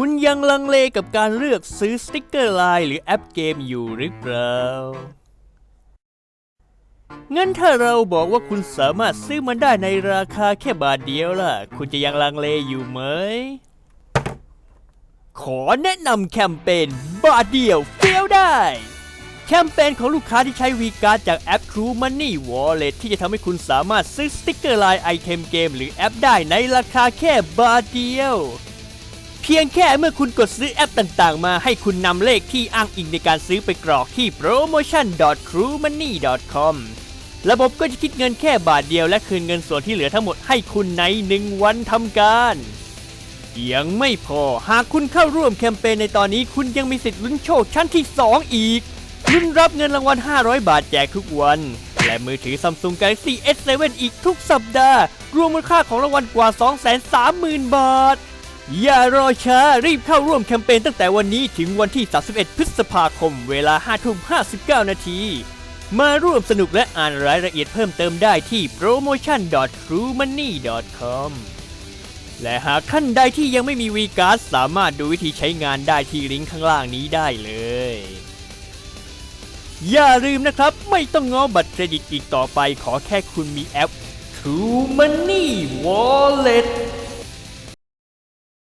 คุณยังลังเลกับการเลือกซื้อสติกเกอร์ไลน์หรือแอปเกมอยู่หรือเปล่างั้นถ้าเราบอกว่าคุณสามารถซื้อมันได้ในราคาแค่บาทเดียวล่ะ คุณจะยังลังเลอยู่ไหม ขอแนะนำแคมเปญบาทเดียวเฟี้ยวได้ แคมเปญของลูกค้าที่ใช้วีการ์ดจากแอป True Money Wallet ที่จะทำให้คุณสามารถซื้อสติกเกอร์ไลน์ไอเทมเกมหรือแอปได้ในราคาแค่บาทเดียว พียงแค่เมื่อคุณกดซื้อแอปต่างๆ มาให้คุณนำเลขที่อ้างอิงในการซื้อไปกรอกที่ promotion.truemoney.com ระบบก็จะคิดเงินแค่บาทเดียวและคืนเงินส่วนที่เหลือทั้งหมดให้คุณใน 1 วันทำการยังไม่พอหากคุณเข้าร่วมแคมเปญในตอนนี้คุณยังมีสิทธิ์ลุ้นโชคชั้นที่ 2 อีกลุ้นรับเงินรางวัล 500 บาทแจกทุกวัน และมือถือ Samsung Galaxy S7 อีกทุกสัปดาห์ รวมมูลค่าของรางวัลกว่า 230,000 บาท อย่ารอช้ารีบเข้าร่วมแคมเปญตั้งแต่วันนี้ถึงวันที่ 31 พฤษภาคม เวลา 5 ทุ่ม 59 นาที มาร่วมสนุกและอ่านรายละเอียดเพิ่มเติมได้ที่ promotion.truemoney.com และหากท่านใดที่ยังไม่มีวีการ์ดสามารถดูวิธีใช้งานได้ที่ลิงก์ข้างล่างนี้ได้เลย อย่าลืมนะครับ ไม่ต้องง้อบัตรเครดิตอีกต่อไปขอแค่คุณมีแอป True Money Wallet